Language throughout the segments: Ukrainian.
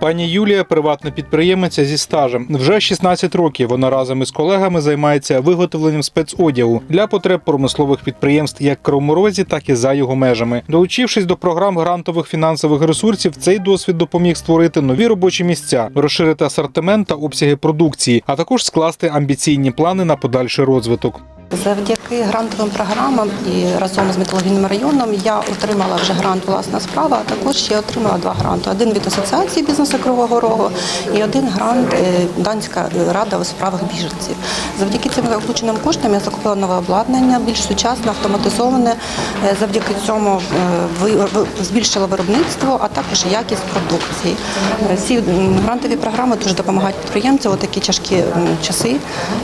Пані Юлія приватна підприємиця зі стажем. Вже 16 років вона разом із колегами займається виготовленням спецодягу для потреб промислових підприємств як в Кривому Розі, так і за його межами. Долучившись до програм грантових фінансових ресурсів, цей досвід допоміг створити нові робочі місця, розширити асортимент та обсяги продукції, а також скласти амбіційні плани на подальший розвиток. Завдяки грантовим програмам і разом з металургійним районом я отримала вже грант власна справа. а Також я отримала два гранти: один від асоціації бізнесу Кривого Рогу і один грант е, Данська рада у справах біженців. Завдяки цим залученим коштам я закупила нове обладнання, більш сучасне, автоматизоване. Е, Завдяки цьому е, збільшила виробництво, а також якість продукції. Ці грантові програми дуже допомагають підприємцям у такі тяжкі часи.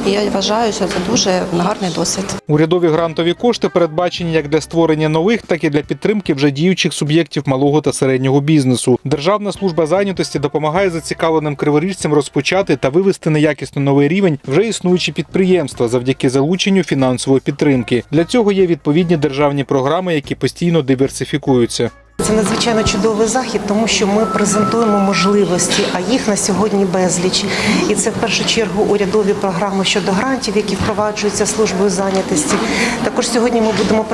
І я вважаю, що це дуже гарний досвід. Урядові грантові кошти передбачені як для створення нових, так і для підтримки вже діючих суб'єктів малого та середнього бізнесу. Державна служба зайнятості допомагає зацікавленим криворіжцям розпочати та вивести на якісно новий рівень вже існуючі підприємства завдяки залученню фінансової підтримки. Для цього є відповідні державні програми, які постійно диверсифікуються. Це надзвичайно чудовий захід, тому що ми презентуємо можливості, а їх на сьогодні безліч. І це в першу чергу урядові програми щодо грантів, які впроваджуються службою зайнятості. Також сьогодні ми будемо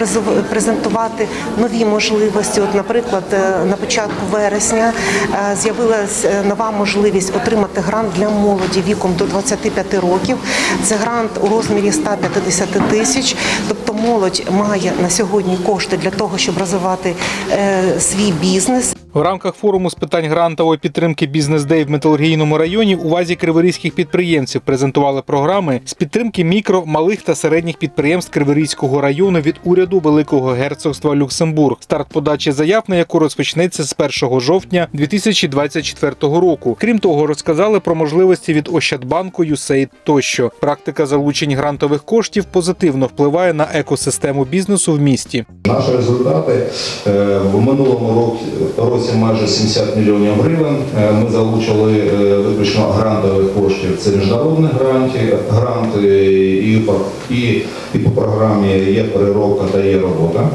презентувати нові можливості. От, наприклад, е, на початку вересня е, з'явилася нова можливість отримати грант для молоді віком до 25 років. Це грант у розмірі 150 тисяч. Тобто молодь має на сьогодні кошти для того, щоб розвивати е, свій бізнес. В рамках форуму з питань грантової підтримки бізнес-дей в металургійному районі увазі криворізьких підприємців презентували програми з підтримки мікро, малих та середніх підприємств Криворізького району від уряду Великого герцогства Люксембург. Старт подачі заяв на яку розпочнеться з 1 жовтня 2024 року. Крім того, розказали про можливості від Ощадбанку, USAID тощо. Практика залучень грантових коштів позитивно впливає на екосистему бізнесу в місті. Наші результати е, в минулому році, році майже 70 мільйонів гривень. Е, Ми залучили е, виключно грантових коштів. Це міжнародні гранти, гранти і і, і по програмі є переробка та є робота.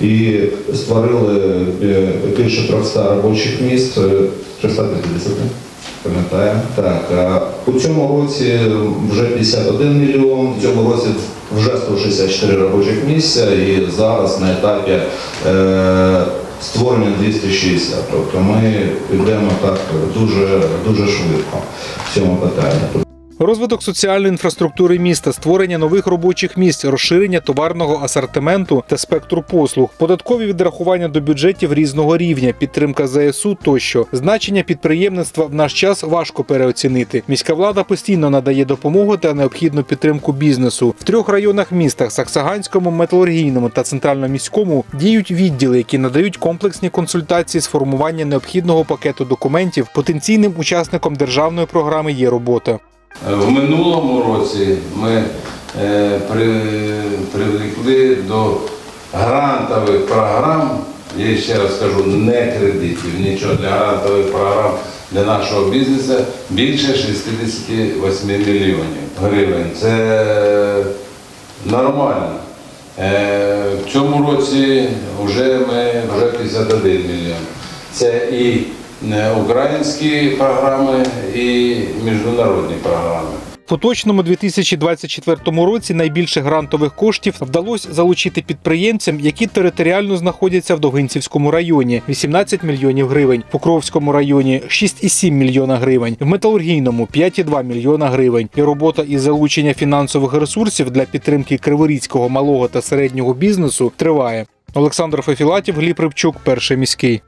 І створили е, більше 300 робочих місць, е, 350. Пам'ятаємо. Так, у цьому році вже 51 мільйон, в цьому році вже 164 робочих місця і зараз на етапі е, створення 260. Тобто ми йдемо так дуже, дуже швидко в цьому питанні. Розвиток соціальної інфраструктури міста, створення нових робочих місць, розширення товарного асортименту та спектру послуг, податкові відрахування до бюджетів різного рівня, підтримка ЗСУ тощо. Значення підприємництва в наш час важко переоцінити. Міська влада постійно надає допомогу та необхідну підтримку бізнесу. В трьох районах міста Саксаганському, металургійному та центрально-міському діють відділи, які надають комплексні консультації з формування необхідного пакету документів. Потенційним учасником державної програми є робота. В минулому році ми е, при, привлекли до грантових програм, я ще раз кажу, не кредитів, нічого для грантових програм для нашого бізнесу більше 68 мільйонів гривень. Це нормально. Е, В цьому році вже ми вже 51 мільйон. Це і е, українські програми, і міжнародні програми. Поточному 2024 році найбільше грантових коштів вдалося залучити підприємцям, які територіально знаходяться в Довгинцівському районі 18 мільйонів гривень, Покровському районі 6,7 мільйона гривень, в Металургійному 5,2 мільйона гривень. І робота із залучення фінансових ресурсів для підтримки криворізького малого та середнього бізнесу триває. Олександр Фефілатів, Гліб Рибчук, перший міський.